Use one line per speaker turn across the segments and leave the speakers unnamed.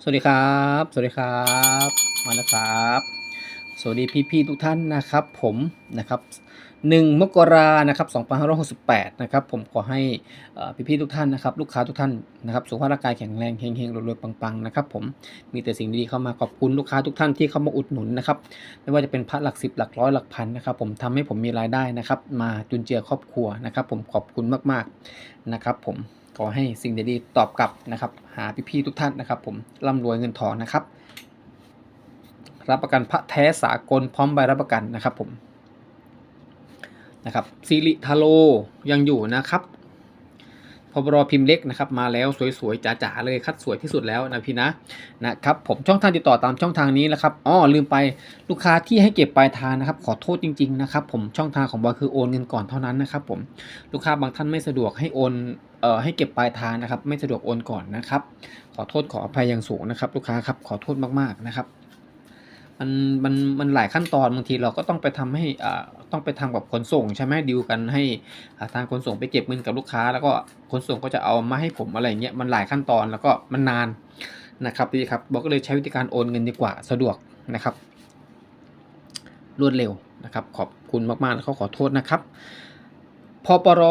สวัสดีครับ สวัสดีครับมาแล้วครับ สวัสดีพี่ๆทุกท่านนะครับ ผมนะครับ1มกรานะครับ2568นะครับผมขอให้อ่อพี่ๆทุกท่านนะครับ ลูกค้าทุกท่านนะครับสุขภาพร่างกายแข็งแรงเฮงๆรวยๆปังๆนะครับผมมีแต่สิ่งดีๆเข้ามาขอบคุณลูกค้าทุกท่านที่เข้ามาอุดหนุนนะครับไม่ว่าจะเป็นพันหลักสิบหลักร้อยหลักพันนะครับผมทำให้ผมมีรายได้นะครับ มาจุนเจือครอบครัวนะครับ ผมขอบคุณมากๆนะครับผม ขอให้สิ่งดีๆตอบกลับนะครับ หาพี่ๆทุกท่านนะครับ ผมร่ำรวยเงินทองนะครับ รับประกันพระแท้สากลพร้อมใบรับประกันนะครับผมนะครับซิริทาโลยังอยู่นะครับ บรอพิมพ์เล็กนะครับมาแล้วสวยๆจ๋าๆเลยคัดสวยที่สุดแล้วนะพี่นะนะครับผมช่องทางติดต่อตามช่องทางนี้นะครับอ๋อลืมไปลูกค้าที่ให้เก็บปลายทางนะครับ ขอโทษจริงๆนะครับผมช่องทางของบอยคือโอนเงินก่อนเท่านั้นนะครับผมลูกค้าบางท่านไม่สะดวกให้โอนเอ่อให้เก็บปลายทางนะครับ ไม่สะดวกโอนก่อนนะครับ ขอโทษขออภัยอย่างสูงนะครับ ลูกค้าครับขอโทษมากๆนะครับ มันมันมันหลายขั้นตอนบางทีเราก็ต้องไปทำให้อ่าต้องไปทำกับขนส่งใช่ไหมดีลกันให้ทางขนส่งไปเก็บเงินกับลูกค้า แล้วก็ขนส่งก็จะเอามาให้ผมอะไรเงี้ยมันหลายขั้นตอนแล้วก็มันนานนะครับพี่ครับบอกก็เลยใช้วิธีการโอนเงินดีกว่าสะดวกนะครับ รวดเร็วนะครับ ขอบคุณมากๆแล้วก็ขอโทษนะครับพปร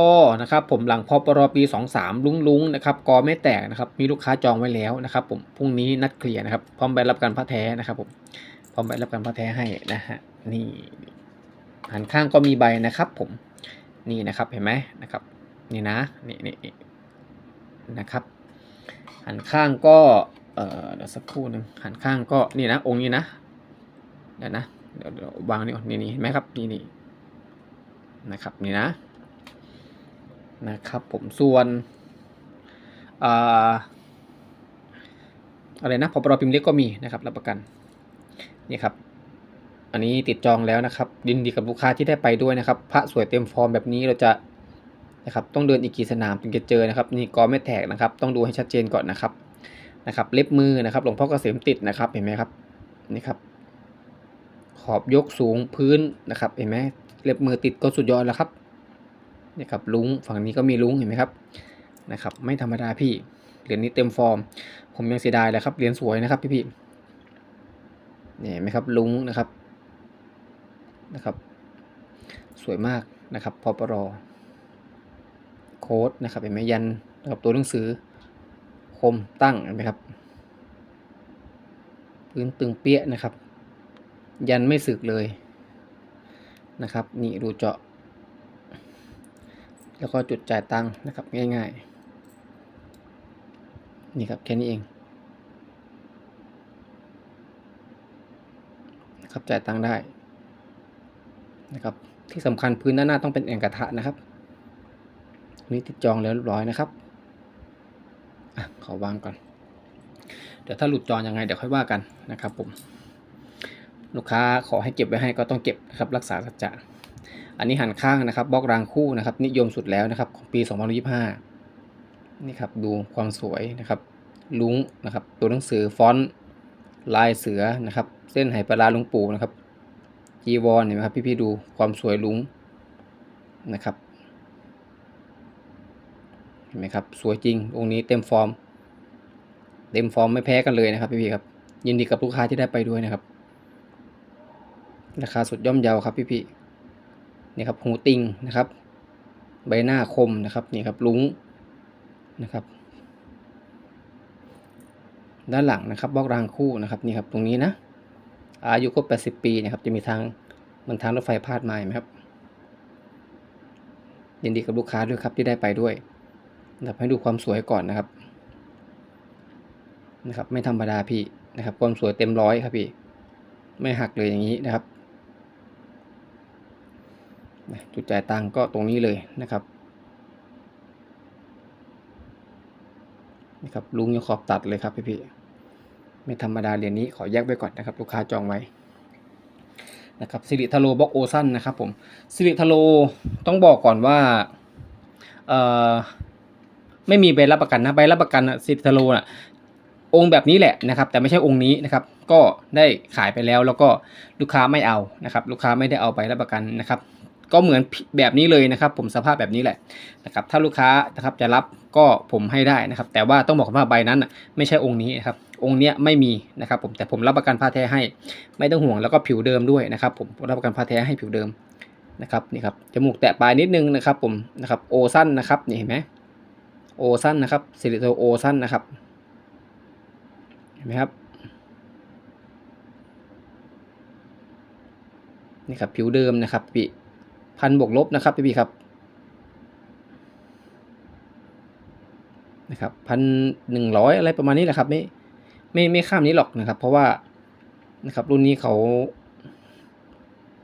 นะครับผมหลังพปรปี 23 ลุงลุงนะครับกอไม่แตกนะครับมีลูกค้าจองไว้แล้วนะครับผมพรุ่งนี้นัดเคลียร์นะครับพร้อมใบรับกันพระแท้นะครับผม พร้อมใบรับประกันพระแท้ให้นะฮะนี่หันข้างก็มีใบนะครับ ผมนี่นะครับเห็นไหมนะครับ นี่นะนี่นี่นะครับ หันข้างก็เอ่อเดี๋ยวสักครู่หนึ่งหันข้างก็นี่นะ องค์นี้นะเดี๋ยวนะเดี๋ยวเดี๋ยววางนี่ก่อนนี่นี่เห็นไหมครับนี่นี่นะครับนี่นะนะครับผมส่วนอ่าอะไรนะพอปรพิมพ์เล็กก็มีนะครับรับประกัน นี่ครับ อันนี้ติดจองแล้วนะครับยินดีกับลูกค้าที่ได้ไปด้วยนะครับ พระสวยเต็มฟอร์มแบบนี้เราจะนะครับ ต้องเดินอีกกี่สนามถึงจะเจอนะครับ นี่กอไม่แตกนะครับ ต้องดูให้ชัดเจนก่อนนะครับนะครับ เล็บมือนะครับหลวงพ่อเกษมติดนะครับเห็นไหมครับนี่ครับ ขอบยกสูงพื้นนะครับ เห็นไหมเล็บมือติดก็สุดยอดแล้วครับนี่ครับลุงฝั่งนี้ก็มีลุงเห็นไหมครับนะครับ ไม่ธรรมดาพี่เหรียญนี้เต็มฟอร์ม ผมยังเสียดายเลยครับเหรียญสวยนะครับพี่พี่ นี่เห็นไหมครับลุงนะครับนะครับ สวยมากนะครับพอปรโค้ดนะครับเห็นไหมยันนะครับตัวหนังสือคมตั้งเห็นไหมครับ พื้นตึงเปี้ยนะครับ ยันไม่สึกเลยนะครับ นี่รูเจาะ แล้วก็จุดจ่ายตังค์นะครับง่ายๆ นี่ครับแค่นี้เอง นะครับจ่ายตังค์ได้นะครับ ที่สำคัญพื้นด้านหน้าต้องเป็นแอ่งกระทะนะครับนี่ติดจองแล้วเรียบร้อยนะครับอะขอวางก่อน เดี๋ยวถ้าหลุดจองยังไงเดี๋ยวค่อยว่ากันนะครับผมลูกค้าขอให้เก็บไว้ให้ก็ต้องเก็บนะครับรักษาสัจจะอันนี้หันข้างนะครับบล็อกรางคู่นะครับ นิยมสุดแล้วนะครับของปี 2025 นี่ครับดูความสวยนะครับ ลุงนะครับ ตัวหนังสือฟอนต์ ลายเสือนะครับ เส้นไหปลาลุงปู่นะครับจีวรเห็นไหมครับพี่ๆดูความสวยลุงนะครับเห็นไหมครับสวยจริงองค์นี้เต็มฟอร์ม เต็มฟอร์มไม่แพ้กันเลยนะครับพี่ๆครับยินดีกับลูกค้าที่ได้ไปด้วยนะครับ ราคาสุดย่อมเยาครับพี่ๆนี่ครับหูติงนะครับ ใบหน้าคมนะครับนี่ครับลุงนะครับ ด้านหลังนะครับบล็อกรางคู่นะครับนี่ครับตรงนี้นะ อายุครบ80 ปีนะครับจะมีทางเหมันทางรถไฟพาดมาไหมครับยินดีกับลูกค้าด้วยครับที่ได้ไปด้วยนะครับให้ดูความสวยก่อนนะครับนะครับไม่ธรรมดาพี่นะครับความสวยเต็มร้อยครับพี่ ไม่หักเลยอย่างนี้นะครับจุดจ่ายตังก็ตรงนี้เลยนะครับ นะครับลุงยังขอบตัดเลยครับพี่พี่ไม่ธรรมดาเหรียญนี้ขอแยกไว้ก่อนนะครับ ลูกค้าจองไว้นะครับสิริทโลบล็อกโอซันนะครับผมสิริทโลต้องบอกก่อนว่าเอ่อไม่มีใบรับประกันนะใบรับประกันสิริทโลน่ะองค์แบบนี้แหละนะครับ แต่ไม่ใช่องค์นี้นะครับ ก็ได้ขายไปแล้วแล้วก็ลูกค้าไม่เอานะครับ ลูกค้าไม่ได้เอาใบรับประกันนะครับ ก็เหมือนแบบนี้เลยนะครับ ผมสภาพแบบนี้แหละนะครับถ้าลูกค้านะครับจะรับก็ผมให้ได้นะครับ แต่ว่าต้องบอกว่าใบนั้นน่ะไม่ใช่องค์นี้นะครับองค์เนี้ยไม่มีนะครับ ผมแต่ผมรับประกันผ้าแท้ให้ ไม่ต้องห่วงแล้วก็ผิวเดิมด้วยนะครับ ผมรับประกันผ้าแท้ให้ผิวเดิมนะครับนี่ครับจมูกแตะปลายนิดนึงนะครับ ผมนะครับโอสั้นนะครับนี่เห็นไหมโอสั้นนะครับซิลิโซโอสั้นนะครับเห็นไหมครับนี่ครับผิวเดิมนะครับพี่ พันบวกลบนะครับพี่พี่ครับนะครับพันหนึ่งร้อยอะไรประมาณนี้แหละครับ ไม่ไม่ไม่ข้ามนี้หรอกนะครับ เพราะว่านะครับรุ่นนี้เขา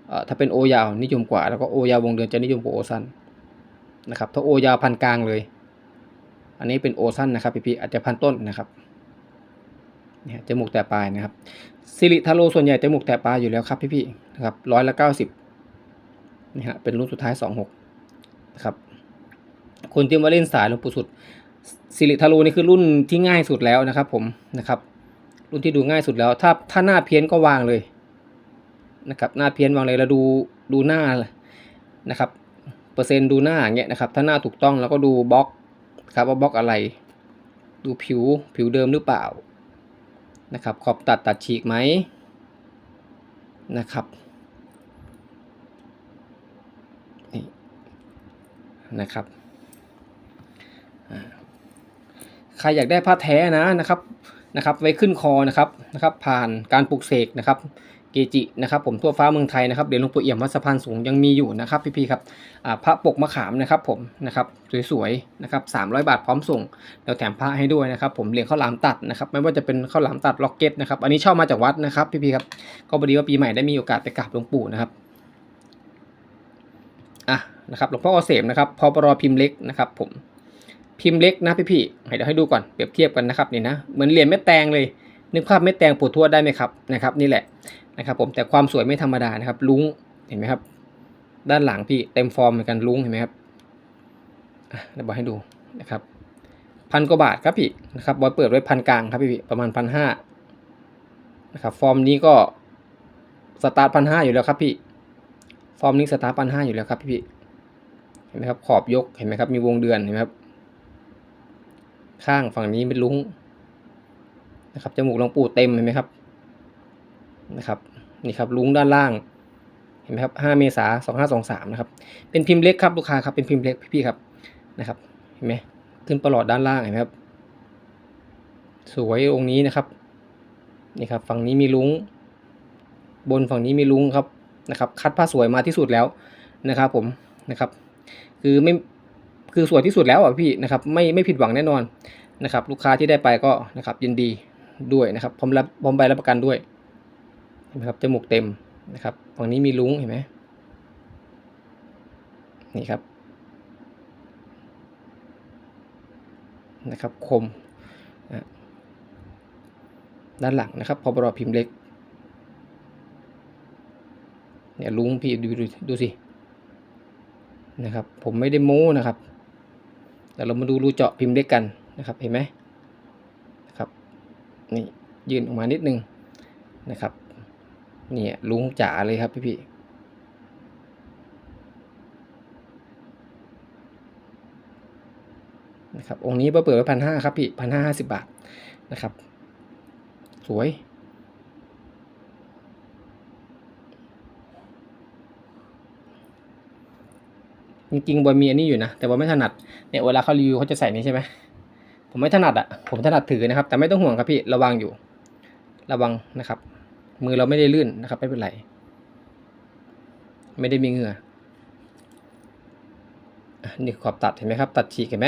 เอ่อถ้าเป็นโอยาวนิยมกว่า แล้วก็โอยาววงเดือนจะนิยมกว่าโอสั้นนะครับถ้าโอยาวพันกลางเลย อันนี้เป็นโอสั้นนะครับพี่พี่อาจจะพันต้นนะครับเนี่ยจมูกแต่ปลายนะครับซิลิทาโรส่วนใหญ่จมูกแต่ปลายอยู่แล้วครับพี่พี่นะครับร้อยละเก้าสิบ นี่ฮะเป็นรุ่นสุดท้ายสองหกนะครับคนที่มาเล่นสายหลวงปู่สุดซิลิทาโรนี่คือรุ่นที่ง่ายสุดแล้วนะครับ ผมนะครับ รุ่นที่ดูง่ายสุดแล้ว ถ้าถ้าหน้าเพี้ยนก็วางเลยนะครับ หน้าเพี้ยนวางเลยแล้วดูดูหน้านะครับ เปอร์เซ็นต์ดูหน้าอย่างเงี้ยนะครับ ถ้าหน้าถูกต้องแล้วก็ดูบล็อกครับว่าบล็อกอะไร ดูผิวผิวเดิมหรือเปล่านะครับ ขอบตัดตัดฉีกไหมนะครับ นะครับใครอยากได้ผ้าแท้นะนะครับนะครับ ไว้ขึ้นคอนะครับนะครับ ผ่านการปลูกเสกนะครับ เกจินะครับ ผมทั่วฟ้าเมืองไทยนะครับเดี๋ยวหลวงปู่เอี่ยมวัดสะพานสูงยังมีอยู่นะครับพี่ๆครับพระปกมะขามนะครับ ผมนะครับสวยๆนะครับ300บาทพร้อมส่งเราแถมพระให้ด้วยนะครับ ผมเหรียญข้าวหลามตัดนะครับ ไม่ว่าจะเป็นข้าวหลามตัดล็อกเก็ตนะครับ อันนี้เช่ามาจากวัดนะครับพี่ๆครับก็พอดีว่าปีใหม่ได้มีโอกาสไปกราบหลวงปู่นะครับอะ นะครับหลวงพ่อเกษมนะครับพอปรพิมพ์เล็กนะครับผมพิมพ์เล็กนะพี่ๆให้เดี๋ยวให้ดูก่อนเปรียบเทียบกันนะครับนี่นะเหมือนเหรียญเม็ดแตงเลยนึกภาพเม็ดแตงปวดทั่วได้ไหมครับนะครับนี่แหละนะครับผมแต่ความสวยไม่ธรรมดานะครับลุงเห็นไหมครับ ด้านหลังพี่เต็มฟอร์มเหมือนกันลุงเห็นไหมครับเดี๋ยวบอกให้ดูนะครับพันกว่าบาทครับพี่นะครับบอยเปิดไว้พันกลางครับพี่ประมาณพันห้านะครับฟอร์มนี้ก็สตาร์ทพันห้าอยู่แล้วครับพี่ฟอร์มนี้สตาร์ทพันห้าอยู่แล้วครับพี่ เห็นไหมครับขอบยกเห็นไหมครับมีวงเดือนเห็นไหมครับ ข้างฝั่งนี้เป็นลุงนะครับจมูกหลวงปู่เต็มเห็นไหมครับนะครับนี่ครับลุงด้านล่างเห็นไหมครับ5เมษา2523นะครับเป็นพิมพ์เล็กครับลูกค้าครับเป็นพิมพ์เล็กพี่ๆครับนะครับเห็นไหมขึ้นประหลอดด้านล่างเห็นไหมครับ สวยองค์นี้นะครับนี่ครับฝั่งนี้มีลุงบนฝั่งนี้มีลุงครับนะครับ คัดผ้าสวยมาที่สุดแล้วนะครับผมนะครับ คือไม่คือสวยที่สุดแล้วอะพี่นะครับไม่ไม่ผิดหวังแน่นอนนะครับลูกค้าที่ได้ไปก็นะครับยินดีด้วยนะครับพร้อมรับพร้อมใบรับประกันด้วยเห็นไหมครับจมูกเต็มนะครับฝั่งนี้มีลุงเห็นไหมนี่ครับนะครับคมนะด้านหลังนะครับพอบรอพิมพ์เล็กเนี่ยลุงพี่ดูดูดูสิ นะครับ ผมไม่ได้โม้นะครับ แต่เรามาดูรูเจาะพิมพ์เล็กกันนะครับ เห็นไหมนะครับ นี่ยื่นออกมานิดนึงนะครับ เนี่ยลุงจ๋าเลยครับพี่พี่นะครับองค์นี้เปิดไว้พันห้าครับพี่พันห้าห้าสิบบาทนะครับ สวย จริงๆบอยมีอันนี้อยู่นะ แต่บอยไม่ถนัดเนี่ยเวลาเขารีวิวเขาจะใส่นี้ใช่ไหมผมไม่ถนัดอะ่ะผมถนัดถือนะครับ แต่ไม่ต้องห่วงครับพี่ระวังอยู่ ระวังนะครับ มือเราไม่ได้ลื่นนะครับ ไม่เป็นไร ไม่ได้มีเหงื่ออะนี่ขอบตัดเห็นไหมครับ ตัดฉีกเห็นไหม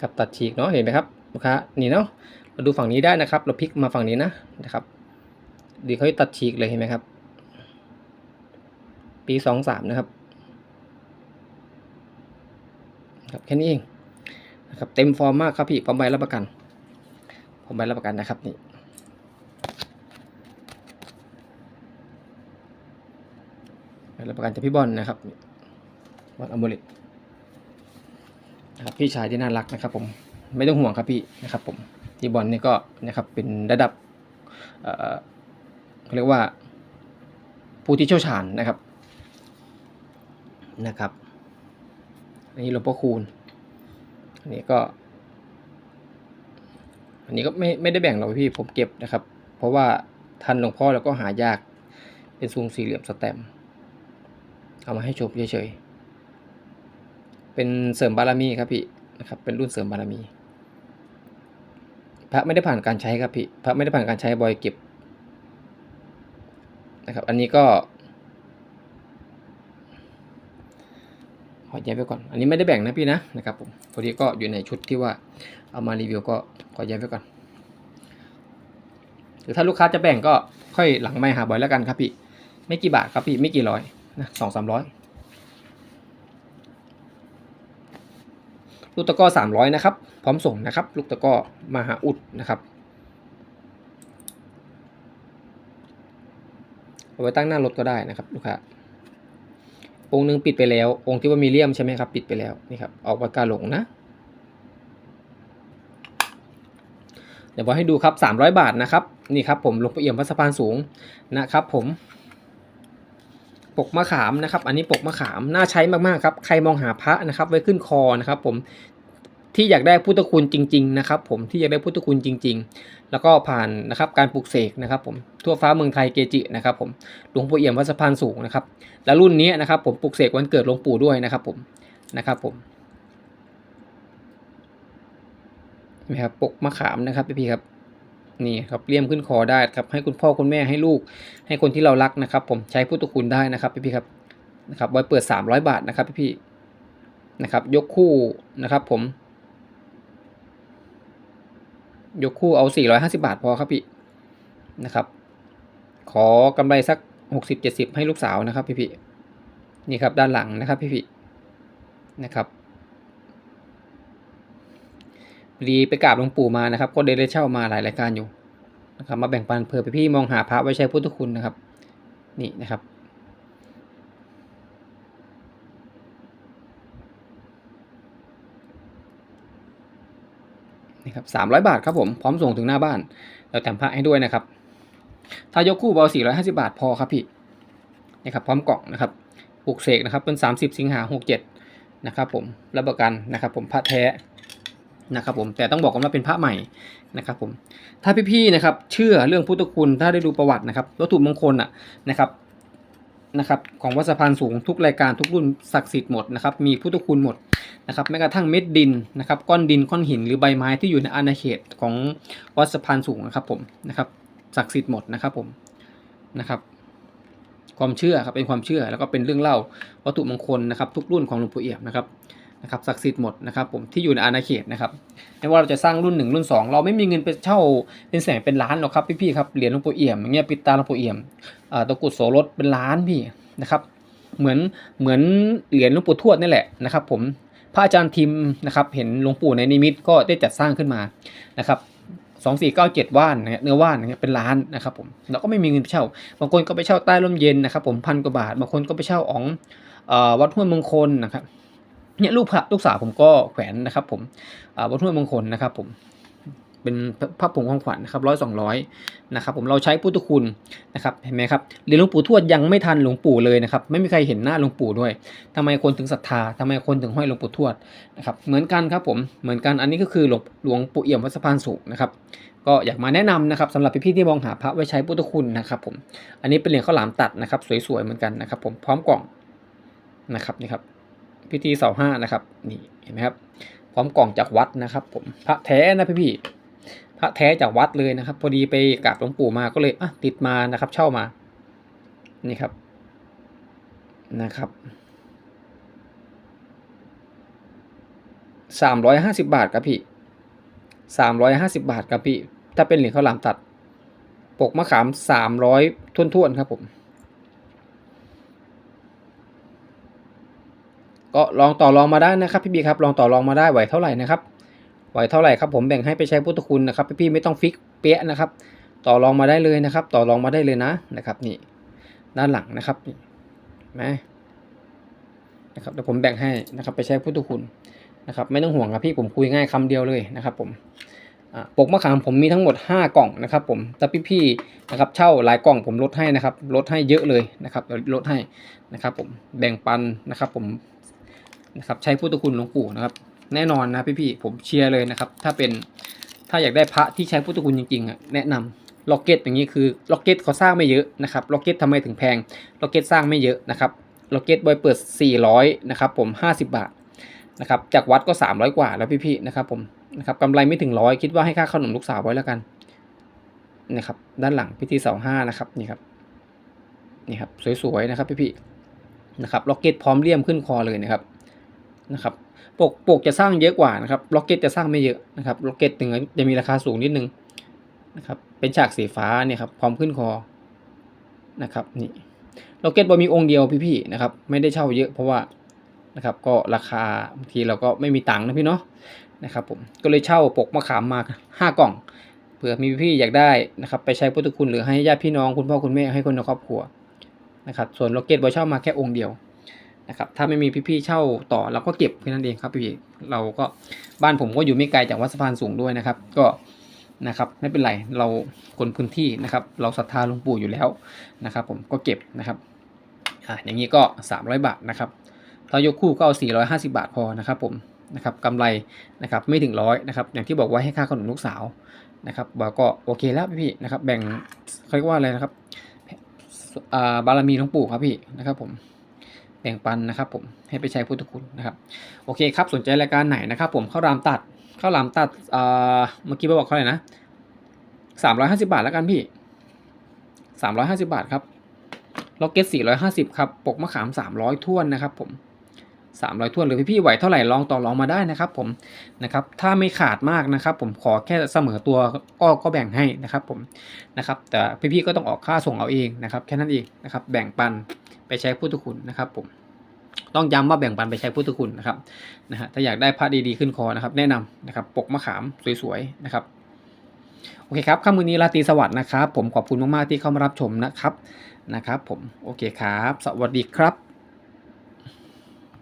ครับตัดฉีกเนาะเห็นไหมครับลูกค้านี่เนาะเราดูฝั่งนี้ได้นะครับ เราพลิกมาฝั่งนี้นะนะครับดีเขาตัดฉีกเลยเห็นไหมครับ ปีสองสามนะครับครับแค่นี้เองนะครับเต็มฟอร์มมากครับพี่พร้อมใบรับประกันพร้อมใบรับประกันนะครับนี่ใบรับประกันจากพี่บอลนะครับบอลอมริตนะครับพี่ชายที่น่ารักนะครับ ผมไม่ต้องห่วงครับพี่นะครับผมที่บอลนี่ก็นะครับเป็นระดับเอ่อเขาเรียกว่าผู้ที่เชี่ยวชาญนะครับ นะครับ อันนี้หลวงพ่อคูณอันนี้ก็ อันนี้ก็ไม่ไม่ได้แบ่งหรอกพี่ผมเก็บนะครับ เพราะว่าทันหลวงพ่อแล้วก็หายากเป็นทรงสี่เหลี่ยมสแตม์เอามาให้ชมเฉยๆ เป็นเสริมบารมีครับพี่นะครับ เป็นรุ่นเสริมบารมี พระไม่ได้ผ่านการใช้ครับพี่ พระไม่ได้ผ่านการใช้บอยเก็บนะครับ อันนี้ก็ ขอ แยกไว้ก่อน อันนี้ไม่ได้แบ่งนะพี่นะนะครับผมพอดีก็อยู่ในชุดที่ว่าเอามารีวิวก็ขอแยกไว้ก่อน หรือถ้าลูกค้าจะแบ่งก็ค่อยหลังไม่หาบ่อยแล้วกันครับพี่ ไม่กี่บาทครับพี่ไม่กี่ร้อยนะสองสามร้อยลูกตะก้อสามร้อยนะครับ พร้อมส่งนะครับ ลูกตะก้อมาหาอุดนะครับเอาไว้ตั้งหน้ารถก็ได้นะครับ ลูกค้า องค์หนึงปิดไปแล้ว องค์ที่ว่ามีเลี่ยมใช่ไหมครับ ปิดไปแล้วนี่ครับออกปากกาหลงนะ เดี๋ยวบอให้ดูครับ 300 บาทนะครับนี่ครับผมหลวงปู่เอี่ยมวัดสะพานสูงนะครับผมปกมะขามนะครับ อันนี้ปกมะขาม น่าใช้มากๆครับ ใครมองหาพระนะครับ ไว้ขึ้นคอนะครับ ผม ที่อยากได้พุทธคุณจริง ๆ นะครับ ผมที่อยากได้พุทธคุณจริง ๆ แล้วก็ผ่านนะครับการปลูกเสกนะครับ ผมทั่วฟ้าเมืองไทยเกจินะครับ ผมหลวงปู่เอี่ยมวัดสะพานสูงนะครับและรุ่นนี้นะครับ ผมปลูกเสกวันเกิดหลวงปู่ด้วยนะครับ ผมนะครับ ผมนะครับปกมะขามนะครับพี่ๆครับนี่ครับเลี่ยมขึ้นคอได้ครับให้คุณพ่อคุณแม่ให้ลูก ให้คนที่เรารักนะครับ ผมใช้พุทธคุณได้นะครับพี่ๆครับนะครับไว้เปิด 300 บาทนะครับพี่ๆนะครับ ยกคู่นะครับ ผม ยกคู่เอา 450 บาทพอครับพี่นะครับ ขอกำไรสัก 60-70 ให้ลูกสาวนะครับพี่ๆนี่ครับด้านหลังนะครับพี่ๆนะครับดีไปกราบหลวงปู่มานะครับ ก็ได้เช่ามาหลายรายการอยู่นะครับ มาแบ่งปันเผื่อพี่ๆมองหาพระไว้ใช้พุทธคุณนะครับ นี่นะครับ นี่ครับสามร้อยบาทครับผมพร้อมส่งถึงหน้าบ้าน เราแถมพระให้ด้วยนะครับ ถ้ายกคู่เบาสี่ร้อยห้าสิบาทพอครับพี่นี่ครับพร้อมกล่องนะครับปลูกเสกนะครับเป็นสามสิบสิงหาหกเจ็ดนะครับผมรับประกันนะครับผมพระแท้นะครับผมแต่ต้องบอกกันว่าเป็นพระใหม่นะครับผมถ้าพี่ๆนะครับเชื่อเรื่องพุทธคุณถ้าได้ดูประวัตินะครับวัตถุมงคลอะนะครับนะครับของวัดสะพานสูงทุกรายการทุกรุ่นศักดิ์สิทธิ์หมดนะครับมีพุทธคุณหมด นะครับแม้กระทั่งเม็ดดินนะครับก้อนดินก้อนหินหรือใบไม้ที่อยู่ในอาณาเขตของวัดสะพานสูงนะครับผมนะครับศักดิ์สิทธิ์หมดนะครับผมนะครับ ความเชื่อครับเป็นความเชื่อแล้วก็เป็นเรื่องเล่าวัตถุมงคลนะครับ ทุกรุ่นของหลวงปู่เอี่ยมนะครับนะครับศักดิ์สิทธิ์หมดนะครับผมที่อยู่ในอาณาเขตนะครับไม่ว่าเราจะสร้างรุ่นหนึ่งรุ่นสองเราไม่มีเงินไปเช่าเป็นแสนเป็นล้านหรอกครับพี่ๆครับเหรียญหลวงปู่เอี่ยมอย่างเงี้ยปิดตาหลวงปู่เอี่ยมอ่าตะกุดโสรถเป็นล้านพี่นะครับ เหมือนเหมือนเหรียญหลวงปู่ทวดนี่แหละนะครับ ผม พระอาจารย์ทิมนะครับเห็นหลวงปู่ในนิมิตก็ได้จัดสร้างขึ้นมานะครับสองสี่เก้าเจ็ดว่านเนี่ยเนื้อว่านเนี่ยเป็นล้านนะครับผมเราก็ไม่มีเงินไปเช่า บางคนก็ไปเช่าใต้ร่มเย็นนะครับผมพันกว่าบาท บางคนก็ไปเช่าอ๋องอวัดห้วยมงคลนะครับเนี่ยลูกพระลูกสาวผมก็แขวนนะครับผมวัดห้วยมงคลนะครับผม เป็นพระผงของขวัญนะครับร้อยสองร้อยนะครับผมเราใช้พุทธคุณนะครับเห็นไหมครับเรียญหลวงปู่ทวดยังไม่ทันหลวงปู่เลยนะครับไม่มีใครเห็นหน้าหลวงปู่ด้วยทำไมคนถึงศรัทธาทำไมคนถึงห้อยหลวงปู่ทวดนะครับเหมือนกันครับผมเหมือนกันอันนี้ก็คือหลวงหลวงปู่เอี่ยมวัดสะพานสูงนะครับก็อยากมาแนะนำนะครับสำหรับพี่ๆที่มองหาพระไว้ใช้พุทธคุณนะครับผมอันนี้เป็นเหรียญข้าวหลามตัดนะครับสวยๆเหมือนกันนะครับผมพร้อมกล่องนะครับนี่ครับพิธีเสาห้านะครับนี่เห็นไหมครับพร้อมกล่องจากวัดนะครับผมพระแท้นะพี่พี่ๆ ระแท้จากวัดเลยนะครับ พอดีไปกราบหลวงปู่มาก็เลยอะติดมานะครับ เช่ามา นี่ครับนะครับสามร้อยห้าสิบาทครับพี่สามร้อยห้าสิบาทครับพี่ ถ้าเป็นเหรียญข้าวหลามตัด ปกมะขามสามร้อยท่วนๆครับผม ก็ลองต่อรองมาได้นะครับพี่บีครับ ลองต่อรองมาได้ไหวเท่าไหร่นะครับ ไหวเท่าไหร่ครับผมแบ่งให้ไปใช้พุทธคุณนะครับพี่ๆไม่ต้องฟิกเป๊ะนะครับ ต่อรองมาได้เลยนะครับ ต่อรองมาได้เลยนะนะครับนี่ด้านหลังนะครับนี่นไหมนะครับเดี๋ยวผมแบ่งให้นะครับไปใช้พุทธคุณนะครับไม่ต้องห่วงครับพี่ผมคุยง่ายคำเดียวเลยนะครับผมปกมะขามผมมีทั้งหมด 5 กล่องนะครับผมแต่พี่ๆนะครับเช่าหลายกล่องผมลดให้นะครับลดให้เยอะเลยนะครับลดให้นะครับผมแบ่งปันนะครับผมนะครับใช้พุทธคุณหลวงปู่นะครับ แน่นอนนะพี่ๆผมเชียร์เลยนะครับ ถ้าเป็นถ้าอยากได้พระที่ใช้พุทธคุณจริงๆอะแนะนำล็อกเก็ตอย่างนี้คือล็อกเก็ตเขาสร้างไม่เยอะนะครับล็อกเก็ตทำไมถึงแพงล็อกเก็ตสร้างไม่เยอะนะครับล็อกเก็ตบอยเปิด 400นะครับผม 50 บาทนะครับจากวัดก็ 300 กว่าแล้วพี่ๆนะครับผมนะครับกำไรไม่ถึงร้อยคิดว่าให้ค่าขนมลูกสาวไว้แล้วกันนะครับด้านหลังพิธีเสาห้านะครับนี่ครับนี่ครับสวยๆนะครับพี่ๆนะครับล็อกเก็ตพร้อมเลี่ยมขึ้นคอเลยนะครับนะครับ ปกปกจะสร้างเยอะกว่านะครับล็อกเก็ตจะสร้างไม่เยอะนะครับล็อกเก็ตถึงจะมีราคาสูงนิดนึงนะครับเป็นฉากสีฟ้าเนี่ยครับพร้อมขึ้นคอนะครับนี่ล็อกเก็ตบอมีองค์เดียวพี่ๆนะครับไม่ได้เช่าเยอะเพราะว่านะครับก็ราคาบางทีเราก็ไม่มีตังค์นะพี่เนาะนะครับผมก็เลยเช่าปกมะขามมาห้ากล่องเผื่อมีพี่อยากได้นะครับไปใช้พุทธคุณหรือให้ญาติพี่น้องคุณพ่อคุณแม่ให้คนในครอบครัวนะครับส่วนล็อกเก็ตบอเช่ามาแค่องค์เดียว นะครับถ้าไม่มีพี่ๆเช่าต่อเราก็เก็บแค่นั้นเองครับพี่เราก็บ้านผมก็อยู่ไม่ไกลจากวัดสะพานสูงด้วยนะครับ ก็นะครับไม่เป็นไรเราคนพื้นที่นะครับ เราศรัทธาหลวงปู่อยู่แล้วนะครับ ผมก็เก็บนะครับอ่าอย่างนี้ก็ 300 บาทนะครับถ้ายกคู่ก็เอา450 บาทพอนะครับ ผมนะครับกำไรนะครับไม่ถึงร้อยนะครับ อย่างที่บอกไว่าให้ค่าขนมลูกสาวนะครับบอกก็โอเคแล้วพี่นะครับ แบ่งเขาเรียกว่าอะไรนะครับอ่าบารมีหลวงปู่ครับพี่นะครับผม แบ่งปันนะครับผมให้ไปใช้พุทธคุณนะครับโอเคครับสนใจรายการไหนนะครับ ผมข้าวรามตัดข้าวรามตัดเมื่อกี้บอกเท่าไหร่นะสามร้อยห้าสิบาทแล้วกันพี่สามร้อยห้าสิบาทครับล็อกเก็ตสี่ร้อยห้าสิบครับปกมะขามสามร้อยท่วนนะครับผมสามร้อยท่วนหรือพี่ๆไหวเท่าไหร่ลองต่อรองมาได้นะครับ ผมนะครับถ้าไม่ขาดมากนะครับ ผมขอแค่เสมอตัวก็ก็แบ่งให้นะครับ ผมนะครับ แต่พี่ๆก็ต้องออกค่าส่งเอาเองนะครับ แค่นั้นเองนะครับ แบ่งปัน ไปใช้พุทธคุณนะครับผมต้องย้ำว่าแบ่งปันไปใช้พุทธคุณนะครับนะฮะถ้าอยากได้พระดีๆขึ้นคอนะครับ แนะนำนะครับ ปกมะขามสวยๆนะครับโอเคครับค่ำมือนี้ราตรีสวัสดิ์นะครับ ผมขอบคุณมากๆที่เข้ามารับชมนะครับนะครับ ผมโอเคครับ สวัสดีครับ